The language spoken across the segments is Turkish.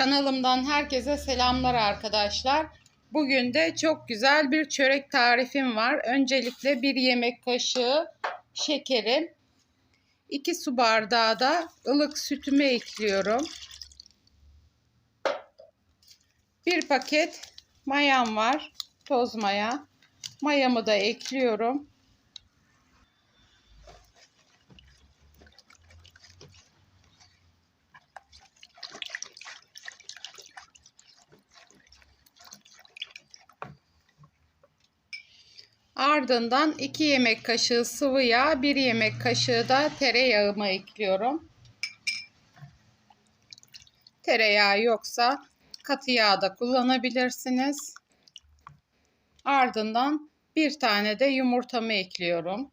Kanalımdan herkese selamlar arkadaşlar. Bugün de çok güzel bir çörek tarifim var. Öncelikle bir yemek kaşığı şekerim, 2 su bardağı da ılık sütümü ekliyorum. Bir paket mayam var, toz maya. Mayamı da ekliyorum. Ardından 2 yemek kaşığı sıvı yağ, 1 yemek kaşığı da tereyağımı ekliyorum. Tereyağı yoksa katı yağ da kullanabilirsiniz. Ardından bir tane de yumurtamı ekliyorum.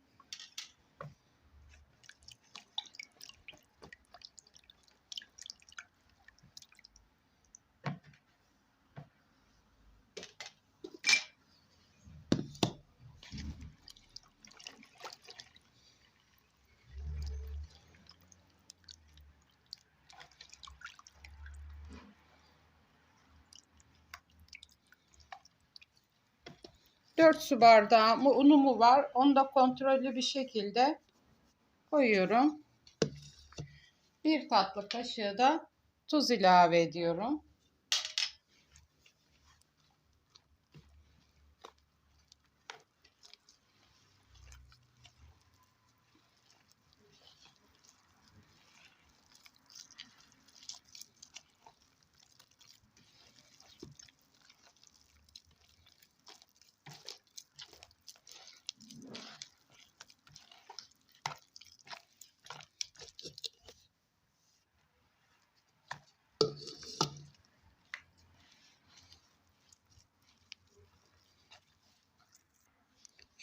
Dört su bardağı unumu var. Onu da kontrollü bir şekilde koyuyorum. Bir tatlı kaşığı da tuz ilave ediyorum.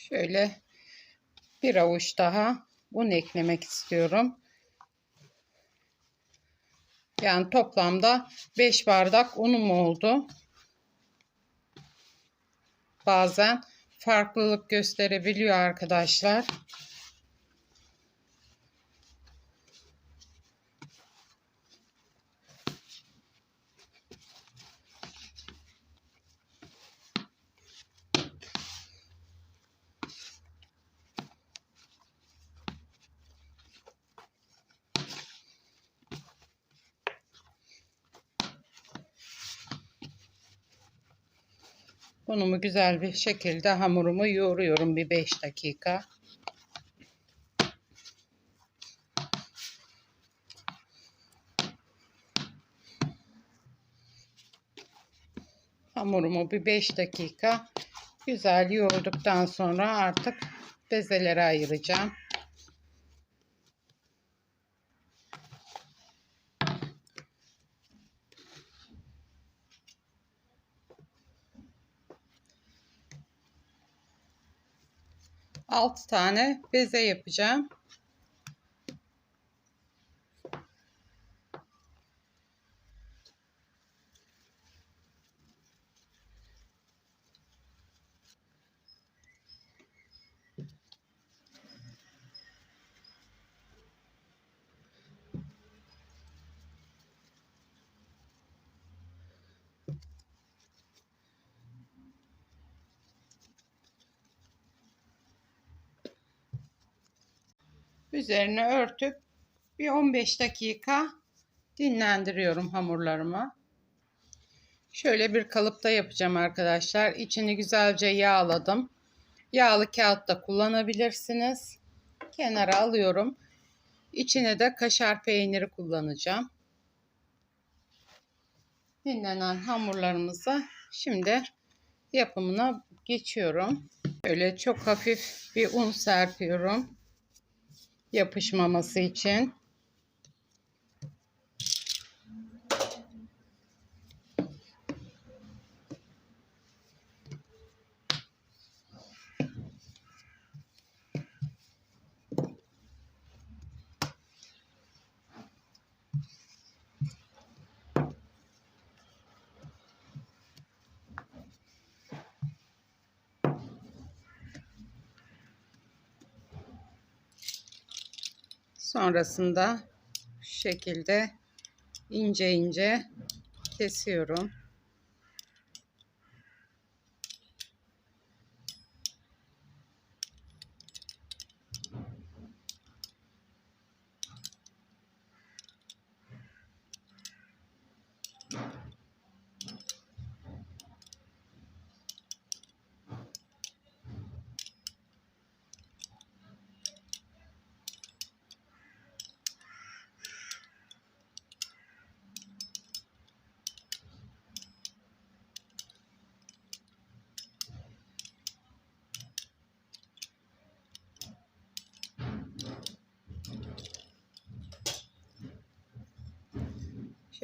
Şöyle bir avuç daha un eklemek istiyorum. Yani toplamda 5 bardak unum oldu. Bazen farklılık gösterebiliyor arkadaşlar. Unumu güzel bir şekilde hamurumu yoğuruyorum bir 5 dakika. Hamurumu bir 5 dakika güzel yoğurduktan sonra artık bezelere ayıracağım. Altı tane beze yapacağım. Üzerine örtüp bir 15 dakika dinlendiriyorum hamurlarımı. Şöyle bir kalıpta yapacağım arkadaşlar. İçini güzelce yağladım. Yağlı kağıt da kullanabilirsiniz. Kenara alıyorum. İçine de kaşar peyniri kullanacağım. Dinlenen hamurlarımızı şimdi yapımına geçiyorum. Böyle çok hafif bir un serpiyorum yapışmaması için. Sonrasında şu şekilde ince ince kesiyorum.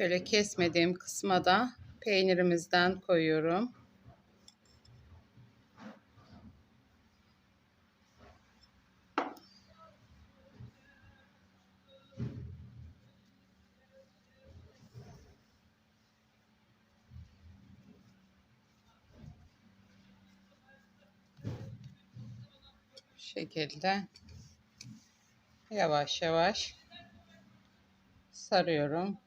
Şöyle kesmediğim kısma da peynirimizden koyuyorum. Şekilde yavaş yavaş sarıyorum.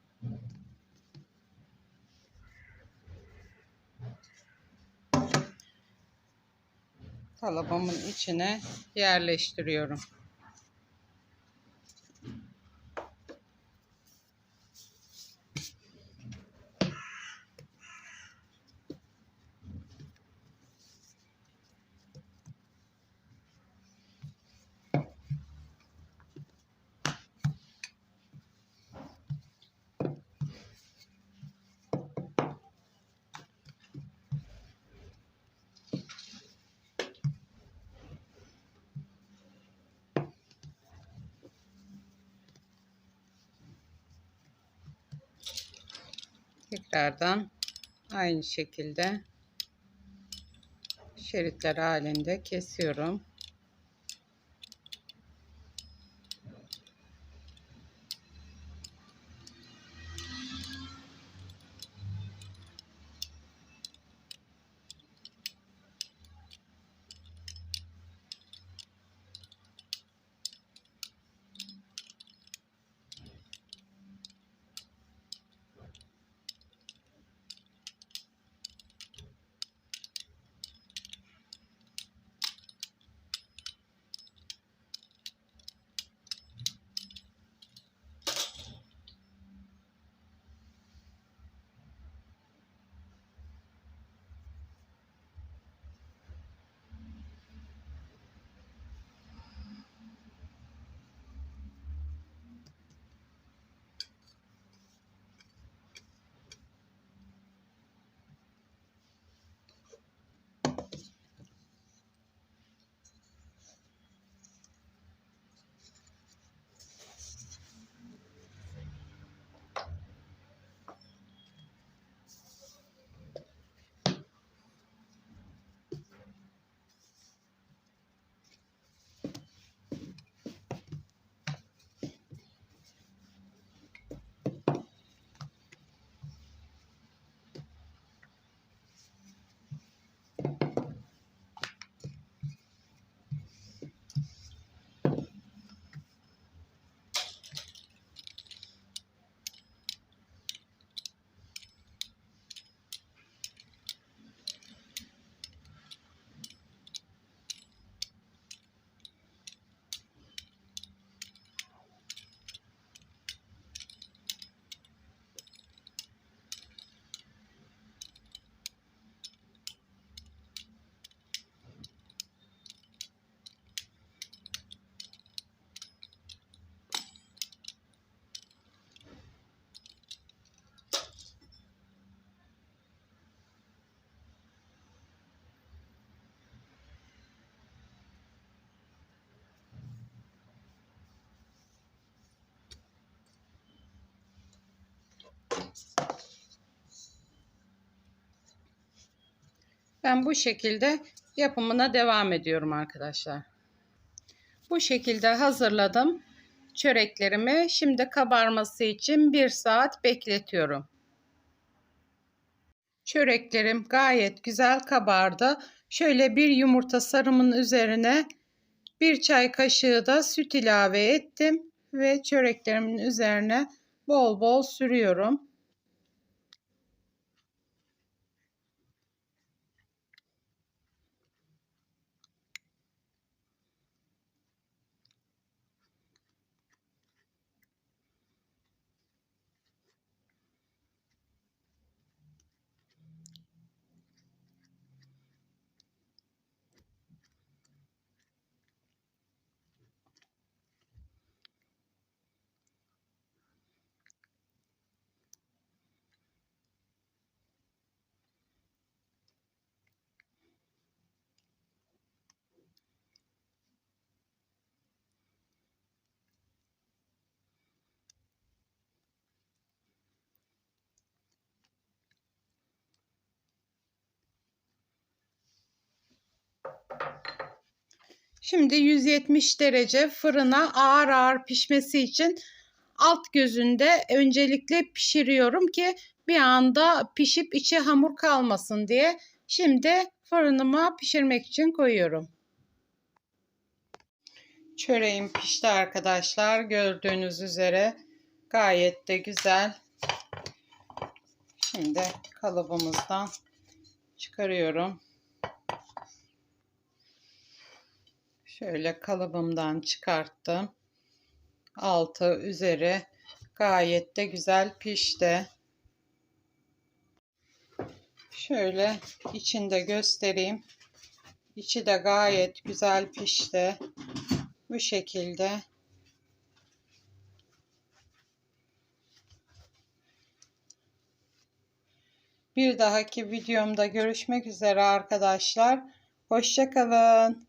Kalıbımın içine yerleştiriyorum. Tekrardan aynı şekilde şeritler halinde kesiyorum. Ben bu şekilde yapımına devam ediyorum arkadaşlar. Bu şekilde hazırladım çöreklerimi. Şimdi kabarması için bir saat bekletiyorum. Çöreklerim gayet güzel kabardı. Şöyle bir yumurta sarımın üzerine bir çay kaşığı da süt ilave ettim ve çöreklerimin üzerine bol bol sürüyorum. Şimdi 170 derece fırına ağır ağır pişmesi için alt gözünde öncelikle pişiriyorum ki bir anda pişip içi hamur kalmasın diye. Şimdi fırınıma pişirmek için koyuyorum. Çöreğim pişti arkadaşlar. Gördüğünüz üzere gayet de güzel. Şimdi kalıbımızdan çıkarıyorum. Şöyle kalıbımdan çıkarttım. Altı üzeri gayet de güzel pişti. Şöyle içinde göstereyim. İçi de gayet güzel pişti. Bu şekilde. Bir dahaki videomda görüşmek üzere arkadaşlar. Hoşçakalın.